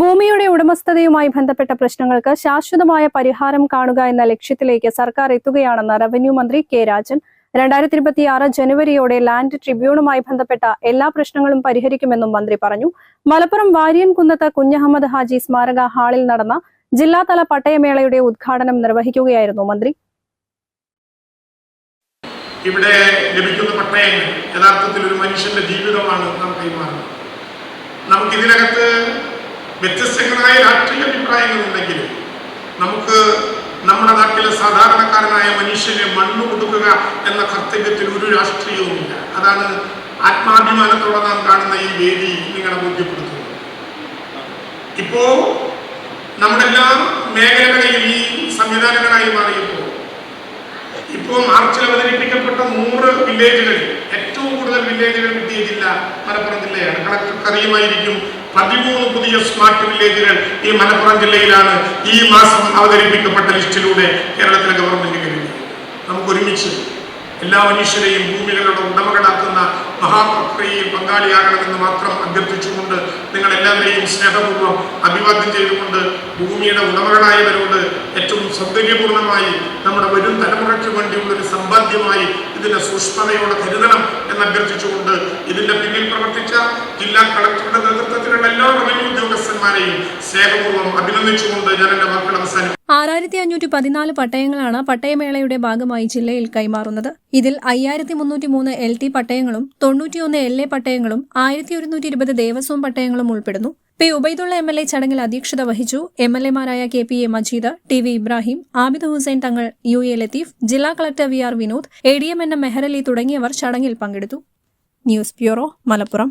ഭൂമിയുടെ ഉടമസ്ഥതയുമായി ബന്ധപ്പെട്ട പ്രശ്നങ്ങൾക്ക് ശാശ്വതമായ പരിഹാരം കാണുക എന്ന ലക്ഷ്യത്തിലേക്ക് സർക്കാർ എത്തുകയാണെന്ന് റവന്യൂ മന്ത്രി കെ രാജൻ. രണ്ടായിരത്തി ഇരുപത്തിയാറ് ജനുവരിയോടെ ലാൻഡ് ട്രിബ്യൂണുമായി ബന്ധപ്പെട്ട എല്ലാ പ്രശ്നങ്ങളും പരിഹരിക്കുമെന്നും മന്ത്രി പറഞ്ഞു. മലപ്പുറം വാര്യൻകുന്നത്ത് കുഞ്ഞഹമ്മദ് ഹാജി സ്മാരക ഹാളിൽ നടന്ന ജില്ലാതല പട്ടയമേളയുടെ ഉദ്ഘാടനം നിർവഹിക്കുകയായിരുന്നു മന്ത്രി. ഇവിടെ ലഭിക്കുന്ന പട്ടയങ്ങൾ യഥാർത്ഥത്തിൽ ഒരു മനുഷ്യന്റെ ജീവിതമാണ് നാം കൈമാറുന്നത്. വ്യത്യസ്തങ്ങളായ രാഷ്ട്രീയ അഭിപ്രായങ്ങളുണ്ടെങ്കിലും നമുക്ക് നമ്മുടെ നാട്ടിലെ സാധാരണക്കാരനായ മനുഷ്യനെ മണ്ണു കൊടുക്കുക എന്ന കർത്തവ്യത്തിൽ ഒരു രാഷ്ട്രീയവുമില്ല. അതാണ് ആത്മാഭിമാനത്തോടെ നാം കാണുന്ന ഈ വേദി നിങ്ങളെ ബോധ്യപ്പെടുത്തുന്നത്. ഇപ്പോ നമ്മുടെ എല്ലാ മേഖലകളെയും ഈ സംവിധാനങ്ങളായി മാറിയപ്പോൾ ഇപ്പോൾ മാർച്ചിൽ അവതരിപ്പിക്കപ്പെട്ട നൂറ് വില്ലേജുകളിൽ ഏറ്റവും കൂടുതൽ വില്ലേജുകൾ കിട്ടിയ ജില്ല മലപ്പുറം ജില്ലയാണ്. കളക്ടർക്ക് അറിയുമായിരിക്കും പതിമൂന്ന് പുതിയ സ്മാർട്ട് വില്ലേജുകൾ ഈ മലപ്പുറം ജില്ലയിലാണ് ഈ മാസം അവതരിപ്പിക്കപ്പെട്ട ലിസ്റ്റിലൂടെ കേരളത്തിലെ ഗവൺമെന്റ് കരുതി നമുക്ക് ഒരുമിച്ച് എല്ലാ മനുഷ്യരെയും ഭൂമികളുടെ ഉടമകളാക്കുന്ന മഹാപ്രക്രിയയിൽ പങ്കാളിയാകണമെന്ന് മാത്രം അഭ്യർത്ഥിച്ചുകൊണ്ട് നിങ്ങൾ എല്ലാവരെയും സ്നേഹപൂർവം അഭിവാദ്യം ചെയ്തുകൊണ്ട് ഭൂമിയുടെ ഉടമകളായവരോട് ഏറ്റവും സൗന്ദര്യപൂർണമായി നമ്മുടെ വരും തലമുറയ്ക്ക് വേണ്ടിയുള്ള ഒരു സമ്പാദ്യമായി ഇതിനെ സൂക്ഷ്മതയോടെ കരുതണം എന്ന് അഭ്യർത്ഥിച്ചുകൊണ്ട് ഇതിന്റെ പിന്നിൽ പ്രവർത്തിച്ച ജില്ലാ കളക്ടറുടെ നേതൃത്വത്തിലുള്ള എല്ലാ റവന്യൂ ഉദ്യോഗസ്ഥന്മാരെയും സ്നേഹപൂർവം അഭിനന്ദിച്ചുകൊണ്ട് ഞാൻ എന്റെ വാക്കുകൾ അവസാനിപ്പിക്കും ആറായിരത്തി അഞ്ഞൂറ്റി പതിനാല് പട്ടയങ്ങളാണ് പട്ടയമേളയുടെ ഭാഗമായി ജില്ലയിൽ കൈമാറുന്നത്. ഇതിൽ അയ്യായിരത്തി മുന്നൂറ്റി മൂന്ന് എൽ ടി പട്ടയങ്ങളും തൊണ്ണൂറ്റിയൊന്ന് എൽ എ പട്ടയങ്ങളും ആയിരത്തി ഒരുന്നൂറ്റി ഇരുപത് ദേവസ്വം പട്ടയങ്ങളും ഉൾപ്പെടുന്നു. P Ubaidulla M L A ചടങ്ങിൽ അധ്യക്ഷത വഹിച്ചു M L എമാരായ K P A Majeed T V Ibrahim Abid Hussain Thangal U A Latheef ജില്ലാ collector V R Vinod A D M N M Meharali തുടങ്ങിയവർ ചടങ്ങിൽ പങ്കെടുത്തു. News bureau Malappuram.